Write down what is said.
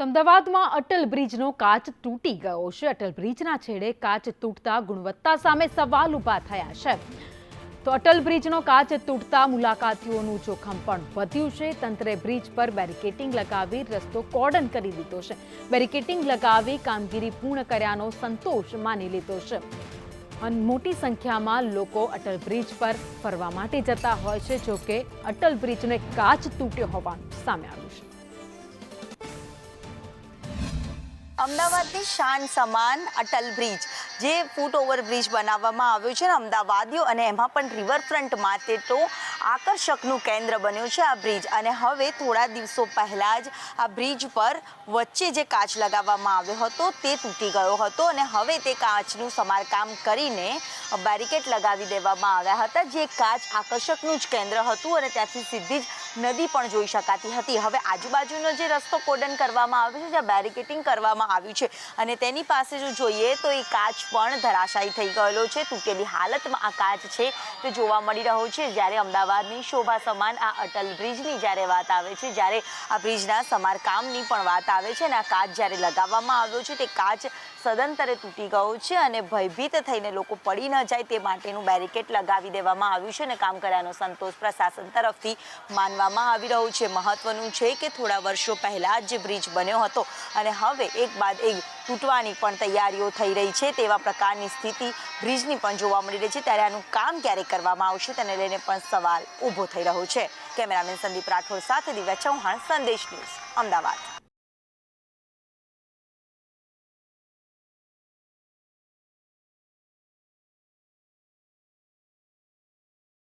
અમદાવાદમાં અટલ બ્રિજનો કાચ તૂટી ગયો છે. અટલ બ્રિજના છેડે કાચ તૂટતા ગુણવત્તા સામે સવાલ ઊભા થયા છે. તો અટલ બ્રિજનો કાચ તૂટતા મુલાકાતીઓનું જોખમ પણ વધ્યું છે. તંત્રે બ્રિજ પર બેરિકેટિંગ લગાવી રસ્તો કોર્ડન કરી દીધો છે. બેરિકેટિંગ લગાવી કામગીરી પૂર્ણ કર્યાનો સંતોષ માની લીધો છે. અને મોટી સંખ્યામાં લોકો અટલ બ્રિજ પર ફરવા માટે જતા હોય છે, જોકે અટલ બ્રિજનો કાચ તૂટ્યો હોવાનું સામે આવ્યું છે. અમદાવાદની શાન સમાન અટલ બ્રિજ, જે ફૂટ ઓવર બ્રિજ બનાવવામાં આવ્યો છે અમદાવાદીઓ અને એમાં પણ રિવરફ્રન્ટ માટે તો આકર્ષકનું કેન્દ્ર બન્યું છે આ બ્રિજ. અને હવે થોડા દિવસો પહેલા જ આ બ્રિજ પર વચ્ચે જે કાચ લગાવવામાં આવ્યો હતો તે તૂટી ગયો હતો અને હવે તે કાચનું સમારકામ કરીને બેરિકેડ લગાવી દેવામાં આવ્યા હતા. જે કાચ આકર્ષકનું જ કેન્દ્ર હતું અને ત્યાંથી સીધી જ નદી પણ જોઈ શકાતી હતી. હવે આજુબાજુનો જે રસ્તો કોડન કરવામાં આવ્યો છે, જ્યાં બેરિકેટિંગ કરવામાં આવ્યું છે અને તેની પાસે જો જોઈએ તો એ કાચ પણ ધરાશાયી થઈ ગયેલો છે. તૂટેલી હાલતમાં આ કાચ છે તે જોવા મળી રહ્યો છે. જ્યારે અમદાવાદની શોભા સમાન આ અટલ બ્રિજની જ્યારે વાત આવે છે, જ્યારે આ બ્રિજના સમારકામની પણ વાત આવે છે અને આ કાચ જ્યારે લગાવવામાં આવ્યો છે, તે કાચ સદંતરે તૂટી ગયો છે અને ભયભીત થઈને લોકો પડી ન જાય તે માટેનું બેરિકેડ લગાવી દેવામાં આવ્યું છે અને કામ કર્યાનો સંતોષ પ્રશાસન તરફથી માનવામાં આવી રહ્યું છે. મહત્વનું છે કે થોડા વર્ષો પહેલા જ બ્રિજ બન્યો હતો અને હવે એક બાદ એક તૂટવાની પણ તૈયારીઓ થઈ રહી છે તેવા પ્રકારની સ્થિતિ બ્રિજની પણ જોવા મળી રહી છે. ત્યારે આનું કામ ક્યારે કરવામાં આવશે તેને લઈને પણ સવાલ ઊભો થઈ રહ્યો છે. કેમેરામેન સંદીપ રાઠોડ સાથે દિવ્યા ચૌહાણ, સંદેશ ન્યૂઝ, અમદાવાદ.